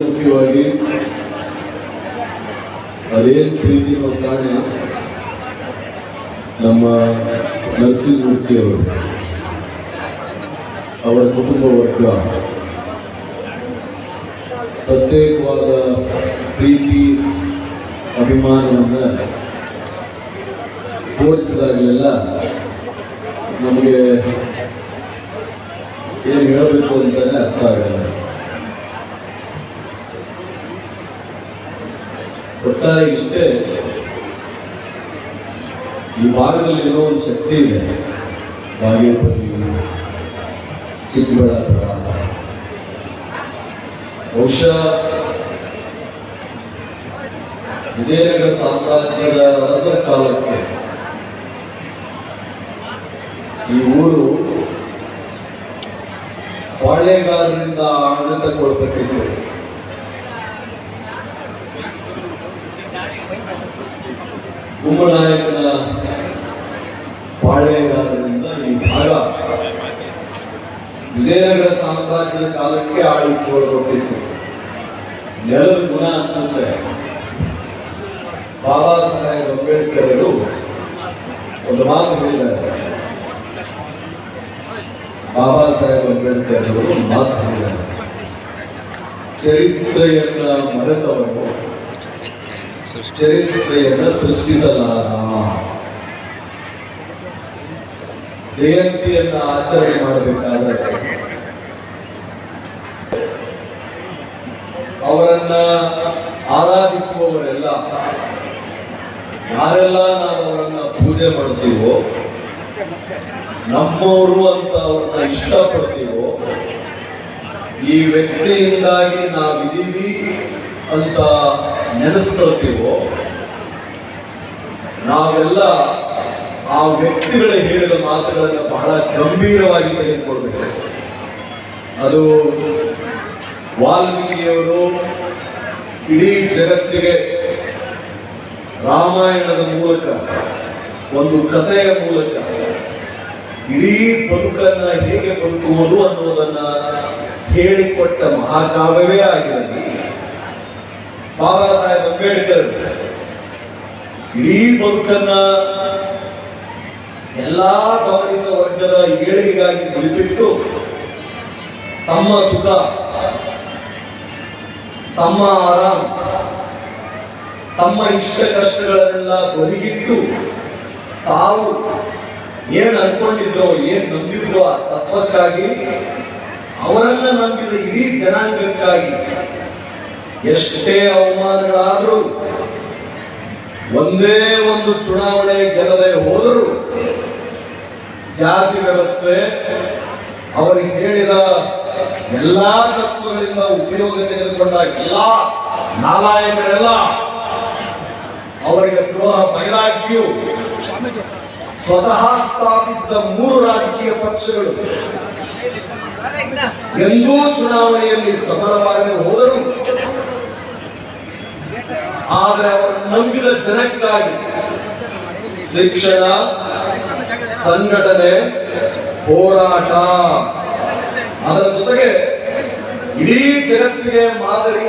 ಮುಖ್ಯವಾಗಿ ಅದೇನ್ ಪ್ರೀತಿ ಕಾಣೆ ನಮ್ಮ ನರಸಿಂಹಮೂರ್ತಿ ಅವರು, ಅವರ ಕುಟುಂಬ ವರ್ಗ, ಪ್ರತ್ಯೇಕವಾದ ಪ್ರೀತಿ, ಅಭಿಮಾನವನ್ನು ತೋರಿಸಿದಾಗಲೆಲ್ಲ ನಮಗೆ ಏನು ಹೇಳಬೇಕು ಅಂತಲೇ ಅರ್ಥ ಆಗಲ್ಲ. ಒಟ್ಟಾರೆ ಇಷ್ಟೇ. ಈ ಭಾಗದಲ್ಲಿ ಇರೋ ಒಂದು ಶಕ್ತಿ ಇದೆ. ಬಾಗೇಪಲ್ಲಿ, ಚಿಕ್ಕಬಳ್ಳಾಪುರ. ಬಹುಶಃ ವಿಜಯನಗರ ಸಾಮ್ರಾಜ್ಯದ ಅರಸರ ಕಾಲಕ್ಕೆ ಈ ಊರು ಪಾಳೆಗಾರರಿಂದ ಆಡಳಿತಗೊಳ್ಬೇಕಿತ್ತು ಕುಂಭನಾಯಕನ ಪಾಳೆಗಾರರಿಂದ ಈ ಭಾಗ ವಿಜಯನಗರ ಸಾಮ್ರಾಜ್ಯದ ಕಾಲಕ್ಕೆ ಆಳ್ವಿಕೆ ಒಳಗೊಂಡಿತ್ತು ನೆಲದ ಗುಣ ಅನ್ಸುತ್ತೆ. ಬಾಬಾ ಸಾಹೇಬ್ ಅಂಬೇಡ್ಕರ್ ಅವರು ಒಂದು ಮಾತು ಹೇಳಿದ್ದಾರೆ. ಬಾಬಾ ಸಾಹೇಬ್ ಅಂಬೇಡ್ಕರ್ ಅವರು ಮಾತು ಹೇಳಿದ್ದಾರೆ. ಚರಿತ್ರೆಯನ್ನ ಮರೆತವರು ಚರಿತ್ರೆಯನ್ನ ಸೃಷ್ಟಿಸಲಾರ ಜಯಂತಿಯನ್ನು ಆಚರಣೆ ಮಾಡಬೇಕಾದ್ರೆ ಅವರನ್ನ ಆರಾಧಿಸುವವರೆಲ್ಲ ಯಾರೆಲ್ಲ ನಾವು ಅವರನ್ನ ಪೂಜೆ ಮಾಡ್ತೀವೋ, ನಮ್ಮವರು ಅಂತ ಅವ್ರನ್ನ ಇಷ್ಟಪಡ್ತೀವೋ, ಈ ವ್ಯಕ್ತಿಯಿಂದಾಗಿ ನಾವಿದ್ದೀವಿ ಅಂತ ನೆನೆಸ್ಕೊಳ್ತೀವೋ? ನಾವೆಲ್ಲ ಆ ವ್ಯಕ್ತಿಗಳ ಹೇಳಿದ ಮಾತುಗಳನ್ನು ಬಹಳ ಗಂಭೀರವಾಗಿ ತೆಗೆದುಕೊಳ್ಬೇಕು. ಅದು ವಾಲ್ಮೀಕಿಯವರು ಇಡೀ ಜಗತ್ತಿಗೆ ರಾಮಾಯಣದ ಮೂಲಕ, ಒಂದು ಕಥೆಯ ಮೂಲಕ ಇಡೀ ಬದುಕನ್ನು ಹೇಗೆ ಬದುಕುವುದು ಅನ್ನುವುದನ್ನು ಹೇಳಿಕೊಟ್ಟ ಮಹಾಕಾವ್ಯವೇ ಆಗಿರಲಿ ಬಾಬಾ ಸಾಹೇಬ್ ಅಂಬೇಡ್ಕರ್, ಇಡೀ ಬದುಕನ್ನ ಎಲ್ಲಾ ಗಮನಿತ ವರ್ಗದ ಏಳಿಗೆಗಾಗಿ ಬಲಿಬಿಟ್ಟು ತಮ್ಮ ಸುಖ, ತಮ್ಮ ಆರಾಮ್, ತಮ್ಮ ಇಷ್ಟ ಕಷ್ಟಗಳನ್ನೆಲ್ಲ ಬದಿಗಿಟ್ಟು ತಾವು ಏನ್ ಅನ್ಕೊಂಡಿದ್ರೋ, ಏನ್ ನಂಬಿದ್ರೋ ಆ ತತ್ವಕ್ಕಾಗಿ, ಅವರನ್ನ ನಂಬಿದ ಇಡೀ ಜನಾಂಗಕ್ಕಾಗಿ ಎಷ್ಟೇ ಅವಮಾನಗಳಾದರೂ ಒಂದೇ ಒಂದು ಚುನಾವಣೆ ಗೆಲ್ಲದೆ ಹೋದರೂ ಜಾತಿ ವ್ಯವಸ್ಥೆ ಅವರಿಗೆ ಹೇಳಿದ ಎಲ್ಲಾ ತತ್ವಗಳಿಂದ ಉಪಯೋಗ ತೆಗೆದುಕೊಂಡ ಎಲ್ಲ ನಾಲಾಯಕರೆಲ್ಲ ಅವರಿಗೆ ದ್ರೋಹ ಬಯಲಾಗಿಯೂ ಸ್ವತಃ ಸ್ಥಾಪಿಸಿದ ಮೂರು ರಾಜಕೀಯ ಪಕ್ಷಗಳು ಎಂದೂ ಚುನಾವಣೆಯಲ್ಲಿ ಸಫಲವಾಗದೆ ಹೋದರು ಆದರೆ ಅವರು ನಂಬಿದ ಜನಕ್ಕಾಗಿ ಶಿಕ್ಷಣ ಸಂಘಟನೆ ಹೋರಾಟ. ಅದರ ಜೊತೆಗೆ ಇಡೀ ಜಗತ್ತಿಗೆ ಮಾದರಿ